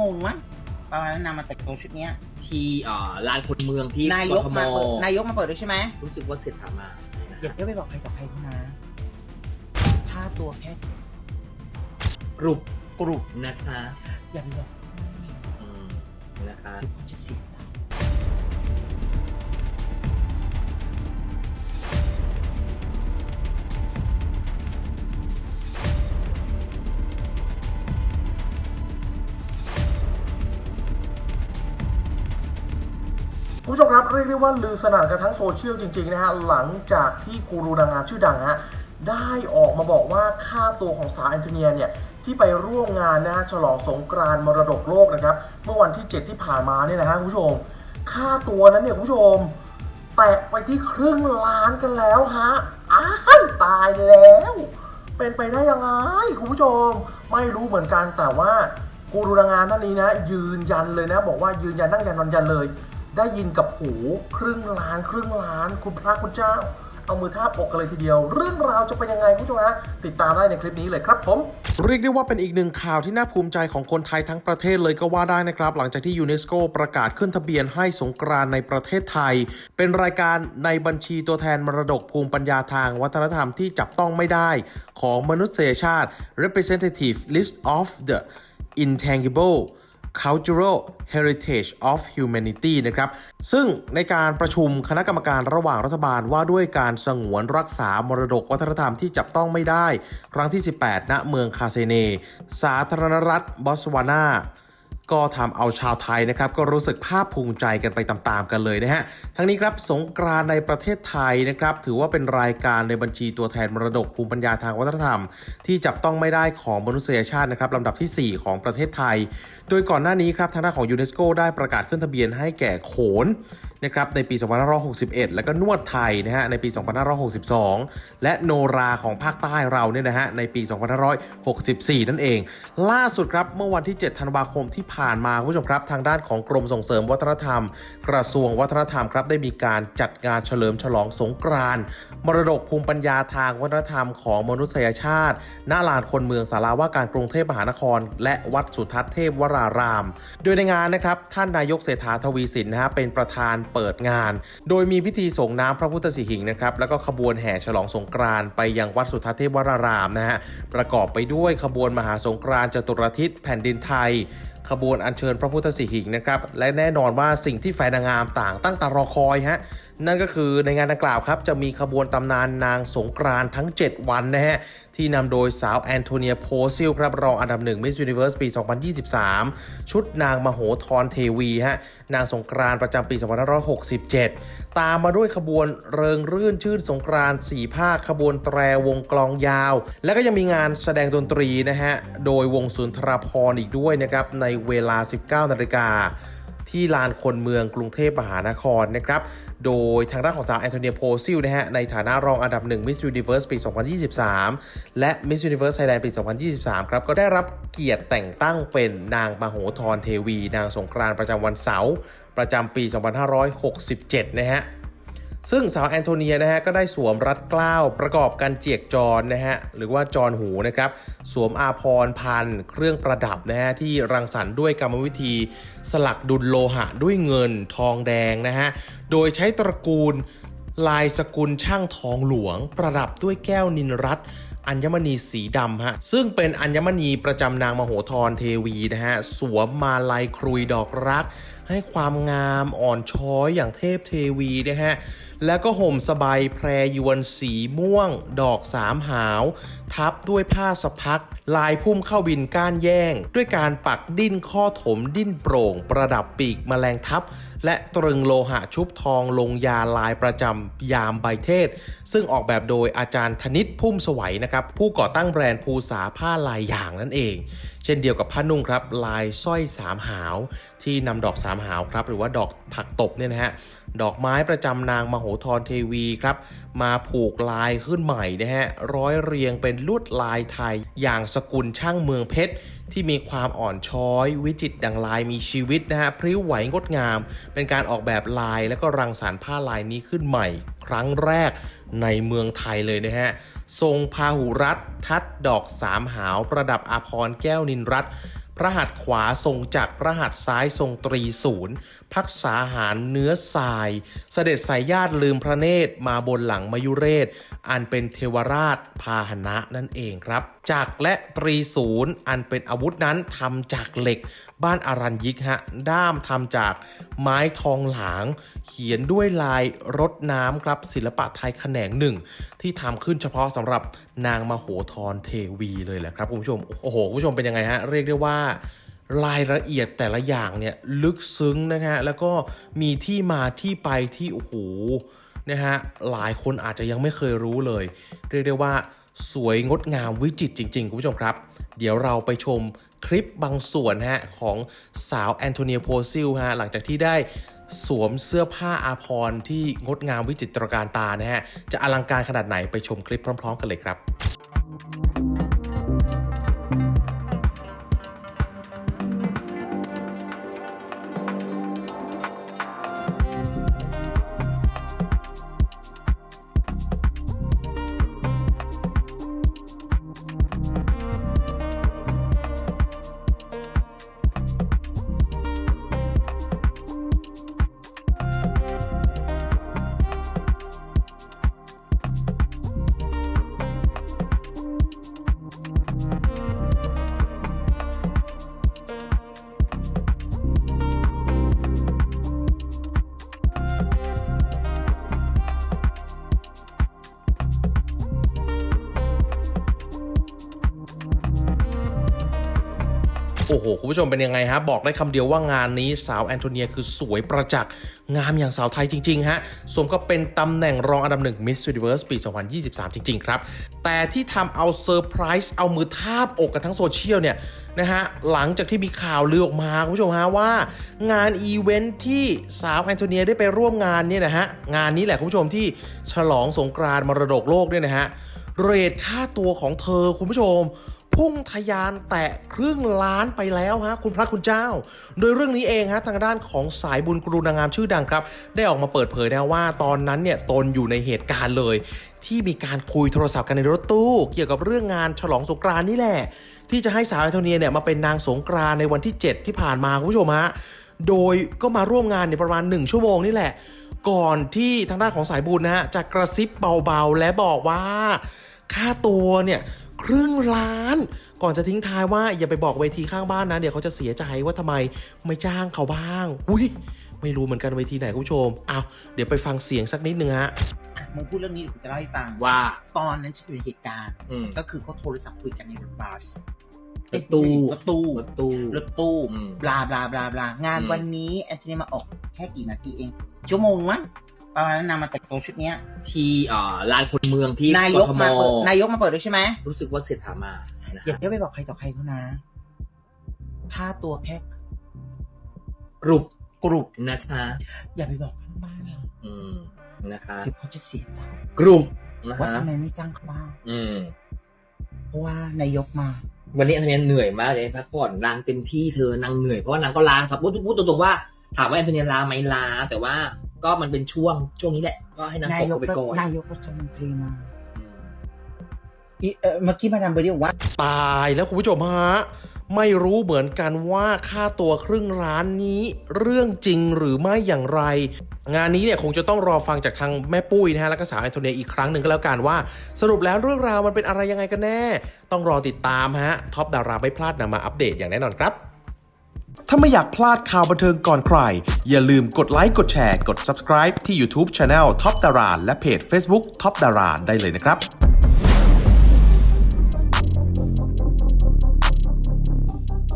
งชั่วโมงมั้งประมาณนั้นนำมาแต่งตัวชุดเนี้ย ที่เอ่อลานคนเมืองที่นายกกทมมาเปิดนายกมาเปิดด้วยใช่ไหมรู้สึกว่าเสร็จถามานะอย่าฮะเดี๋ยวไปบอกใครต่อใครนะค่าตัวแค่กรุบกรุบนะคะอย่าไปบอกอืมนะคะ เดี๋ยวคุณจะเสีย ผู้ชมครับเรียกได้ว่าลือสนั่นกันทั้งโซเชียลจริงๆนะฮะหลังจากที่กูรูนางงามชื่อดังฮะได้ออกมาบอกว่าค่าตัวของสาวแอนโทเนียเนี่ยที่ไปร่วมงานนะฮะฉลองสงกรานต์มรดกโลกนะครับ เมื่อวันที่ 7 ที่ผ่านมาเนี่ยนะฮะคุณผู้ชม ค่าตัวนั้นเนี่ยคุณผู้ชม แตะไปที่ครึ่งล้านกันแล้วฮะอ้ายตายแล้ว เป็นไปได้ยังไงคุณผู้ชม ไม่รู้เหมือนกันแต่ว่ากูรูนางงามท่านนี้นะ ยืนยันเลยนะ บอกว่ายืนยันนั่งยันนอนยันเลย ได้ยินกับหูครึ่งล้าน ครึ่งล้าน คุณพระคุณเจ้า เอามือทาบอกกันเลยทีเดียว เรื่องราวจะเป็นยังไงคุณผู้ชมฮะติดตามได้ในคลิปนี้เลยครับผม เรียกได้ว่าเป็นอีกหนึ่งข่าวที่น่าภูมิใจของคนไทยทั้งประเทศเลยก็ว่าได้นะครับ หลังจากที่ยูเนสโกประกาศขึ้นทะเบียนให้สงกรานต์ในประเทศไทย เป็นรายการในบัญชีตัวแทนมรดกภูมิปัญญาทางวัฒนธรรมที่จับต้องไม่ได้ ของมนุษยชาติ representative list of the intangible Cultural Heritage of Humanity นะครับ ซึ่งในการประชุมคณะกรรมการระหว่างรัฐบาลว่าด้วยการสงวนรักษามรดกวัฒนธรรมที่จับต้องไม่ได้ ครั้งที่ 18 ณ เมืองคาเซเน สาธารณรัฐบอสวานา ก็ทำเอาชาวไทยนะครับ ก็รู้สึกภาคภูมิใจกันไปตามๆกันเลยนะฮะ ทั้งนี้ครับสงกรานในประเทศไทยนะครับ ถือว่าเป็นรายการในบัญชีตัวแทนมรดกภูมิปัญญาทางวัฒนธรรม ที่จับต้องไม่ได้ของมนุษยชาตินะครับลำดับทีสี่ 4 ของประเทศไทย โดยก่อนหน้านี้ครับทางด้านของยูเนสโกได้ประกาศขึ้นทะเบียนให้แก่โขนนะครับในปี 2561 แล้วก็นวดไทยนะฮะในปี 2562 และโนราของภาคใต้เราเนี่ยนะฮะในปี 2564 นั่นเอง ล่าสุดครับเมื่อวันที่ 7 ธันวาคมที่ผ่าน่านมาคุณผู้ชมครับ ทางด้านของกรมส่งเสริมวัฒนธรรม กระทรวงวัฒนธรรมครับได้มีการจัดงานเฉลิมฉลองสงกรานต์มรดกภูมิปัญญาทางวัฒนธรรมของมนุษยชาติณลานคนเมืองสาราว่าการกรุงเทพมหานคร และวัดสุทัศน์เทพวราราม โดยในงานนะครับท่านนายกเศรษฐาทวีสินนะฮะเป็นประธานเปิดงาน โดยมีพิธีส่งน้ำพระพุทธสิหิงค์นะครับแล้วก็ขบวนแห่ฉลองสงกรานต์ไปยังวัดสุทัศน์เทพวรารามนะฮะประกอบไปด้วยขบวนมหาสงกรานต์จตุรทิศแผ่นดินไทยขบวนอัญเชิญพระพุทธสิหิงนะครับและแน่นอนว่าสิ่งที่แฟนนางงามต่างตั้งตารอคอยฮะนั่นก็คือในงานดังกล่าวครับจะมีขบวนตำนานนางสงกรานทั้ง 7 วันนะฮะที่นำโดยสาวแอนโทเนียโพซิลครับรองอันดับหนึ่ง Miss Universe ปี 2023 ชุดนางมโหธรเทวีฮะนางสงกรานประจำปี 2567 ตามมาด้วยขบวนเริงรื่นชื่นสงกรานสี่ภาคขบวนแตรวงกลองยาว แล้วก็ยังมีงานแสดงดนตรีนะฮะโดยวงสุนทรภรอีกด้วยนะครับในเวลา 19 นาฬิกาที่ลานคนเมืองกรุงเทพมหานครนะครับ โดยทางด้านของสาวแอนโทเนียโพซิลนะฮะ ในฐานะรองอันดับหนึ่ง Miss Universe ปี 2023 และ Miss Universe Thailand ปี 2023 ครับ ก็ได้รับเกียรติแต่งตั้งเป็นนางมโหธรเทวี นางสงกรานต์ประจำวันเสาร์ประจำปี 2567 นะฮะ ซึ่งสาวแอนโทเนียนะฮะก็ได้สวมรัดเกล้าวประกอบกันเจียกจรนะฮะหรือว่าจรหูนะครับสวมอาพรพันเครื่องประดับนะฮะที่รังสรรค์ด้วยกรรมวิธี สลักดุลโลหะด้วยเงินทองแดงนะฮะโดยใช้ตระกูลลายสกุลช่างทองหลวง ประดับด้วยแก้วนินรัตอัญมณีสีดำฮะซึ่งเป็นอัญมณีประจำนางมโหธรเทวีนะฮะสวมมาลายครุยดอกรัก ให้ความงามอ่อนช้อยอย่างเทพเทวีนะฮะแล้วก็ห่มสบายแพรยวนสีม่วง ดอกสามหาว ทับด้วยผ้าสะพัก ลายพุ่มเข้าบินก้านแย่ง ด้วยการปักดิ้นข้อถมดิ้นโปร่ง ประดับปีกแมลงทับ และตรึงโลหะชุบทองลงยาลายประจำยามใบเทศ ซึ่งออกแบบโดยอาจารย์ธนิตพุ่มสวัยนะครับผู้ก่อตั้งแบรนด์ภูษาผ้าลายอย่างนั่นเอง เช่นเดียวกับผ้านุ่งครับลายสร้อยสามหาว ที่นำดอกสามหาวครับหรือว่าดอกผักตบเนี่ยนะฮะ ดอกไม้ประจำนางมโหธรเทวีครับ มาผูกลายขึ้นใหม่นะฮะร้อยเรียงเป็นลวดลายไทย อย่างสกุลช่างเมืองเพชรที่มีความอ่อนช้อย วิจิตดังลายมีชีวิตนะฮะพริ้วไหวงดงาม เป็นการออกแบบลายแล้วก็รังสรรค์ผ้าลายนี้ขึ้นใหม่ ครั้งแรกในเมืองไทยเลยนะฮะ ทรงพาหุรัตทัดดอกสามหาว ประดับอาพรณ์แก้วนินรัตพระหัตถ์ขวาทรงจักรพระหัตถ์ซ้ายทรงตรีศูนย์พักษาหารเนื้อทราย เสด็จสายญาติลืมพระเนตรมาบนหลังมยุเรศ อันเป็นเทวราชพาหนะนั่นเองครับจักรและตรีศูนย์อันเป็นอาวุธนั้นทำจากเหล็ก บ้านอารัญยิกฮะ ด้ามทำจากไม้ทองหลาง เขียนด้วยลายรดน้ำครับศิลปะไทยแขนงหนึ่ง ที่ทำขึ้นเฉพาะสำหรับนางมโหธรเทวีเลยแหละครับคุณผู้ชม โอ้โหคุณผู้ชมเป็นยังไงฮะ เรียกได้ว่ารายละเอียดแต่ละอย่างเนี่ยลึกซึ้งนะฮะแล้วก็มีที่มาที่ไปที่โอ้โหนะฮะหลายคนอาจจะยังไม่เคยรู้เลย เรียกได้ว่า สวยงดงามวิจิตรจริง ๆ คุณผู้ชมครับ เดี๋ยวเราไปชมคลิปบางส่วนฮะของสาวแอนโทเนียโพซิลฮะหลังจากที่ได้สวมเสื้อผ้าอาภรณ์ที่งดงามวิจิตรการตานะฮะ จะอลังการขนาดไหนไปชมคลิปพร้อม ๆ กันเลยครับ โอ้โห คุณผู้ชมเป็นยังไงฮะ บอกได้คำเดียวว่างานนี้สาวแอนโทเนียคือสวยประจักษ์ งามอย่างสาวไทยจริง ๆ ฮะ สมกับเป็นตำแหน่งรองอันดับหนึ่ง Miss Universe ปี 2023 จริง ๆ ครับ แต่ที่ทำเอาเซอร์ไพรส์เอามือทาบอกกันทั้งโซเชียลเนี่ยนะฮะ หลังจากที่มีข่าวลือออกมา คุณผู้ชมฮะว่างานอีเวนท์ที่สาวแอนโทเนียได้ไปร่วมงานเนี่ยนะฮะงานนี้แหละคุณผู้ชมที่ฉลองสงกรานต์มรดกโลกเนี่ยนะฮะเรทค่าตัวของเธอคุณผู้ชม พุ่งทะยานแตะครึ่งล้านไปแล้วฮะคุณพระคุณเจ้า โดยเรื่องนี้เองฮะทางด้านของสายบุญกรุนางงามชื่อดังครับ ได้ออกมาเปิดเผยนะว่าตอนนั้นเนี่ยตนอยู่ในเหตุการณ์เลย ที่มีการคุยโทรศัพท์กันในรถตู้ เกี่ยวกับเรื่องงานฉลองสงกรานนี่แหละ ที่จะให้สาวแอนโทเนียเนี่ยมาเป็นนางสงกรานในวันที่ 7 ที่ผ่านมาคุณผู้ชมฮะโดยก็มาร่วมงานในยประมาณ 1 ชั่วโมงนี่แหละ ก่อนที่ทางด้านของสายบุญนะฮะจะกระซิบเบาๆ และบอกว่าค่าตัวเนี่ย ครึ่งล้าน ก่อนจะทิ้งท้ายว่าอย่าไปบอกเวทีข้างบ้านนะ เดี๋ยวเขาจะเสียใจว่าทำไมไม่จ้างเขาบ้าง อุ้ยไม่รู้เหมือนกันเวทีไหนคุณผู้ชมอ้าวเดี๋ยวไปฟังเสียงสักนิดนึงฮะอะมึงพูดเรื่องนี้เดี๋ยวกูจะเล่าให้ฟังว่า ตอนนั้นฉันอยู่ในเหตุการณ์อืมก็คือเขาโทรศัพท์คุยกันในรถบัสรถตู้รถตู้รถตู้รถตู้อืมบลาบลาบลาบลางานอืมวันนี้แอนโทเนียมาออกแค่กี่นาทีเอง ชั่วโมงมั้ง ประมาณนั้นนางมาแต่งตัวชุดเนี้ยที่เอ่อลานคนเมืองที่นายกทมาเปิดนายกมาเปิดด้วยใช่ไหมรู้สึกว่าเศรษฐามานะอย่าฮะเดี๋ยวไปบอกใครต่อใครเขานะค่าตัวแค่กรุบกรุบนะคะอย่าไปบอกข้างบ้านนะอืมนะคะเดี๋ยวเขาจะเสียใจกรุบนะว่าฮะทำไมไม่จ้างเขาบ้างอืม เพราะว่านายกมา วันนี้อันเนี้ยเหนื่อยมากเลยพักผ่อนนางเต็มที่เธอนางเหนื่อยเพราะว่านางก็ลาครับพูดพูดตรงๆว่าถามว่าแอนโทเนียลาไหมลา แต่ว่า ก็มันเป็นช่วงช่วงนี้แหละ ก็ให้นางนาตยกกไปก็ก่อนนายกรัฐมนตรีมาอืมอีเออเมื่อกี้มาดามเบอร์ดี้บอกว่า ตายแล้วคุณผู้ชมฮะ ไม่รู้เหมือนกันว่าค่าตัวครึ่งร้านนี้เรื่องจริงหรือไม่อย่างไร งานนี้เนี่ยคงจะต้องรอฟังจากทางแม่ปุ้ยนะฮะ แล้วก็สาวแอนโทเนียอีกครั้งหนึ่งก็แล้วกันว่า สรุปแล้วเรื่องราวมันเป็นอะไรยังไงกันแน่ ต้องรอติดตามฮะท็อปดาราไม่พลาดนำมาอัปเดตอย่างแน่นอนครับ ถ้าไม่อยากพลาดข่าวบันเทิงก่อนใคร อย่าลืมกดไลค์กดแชร์กด subscribe ที่ YouTube Channel Top Dara และเพจ Facebook Top Dara ได้เลยนะครับ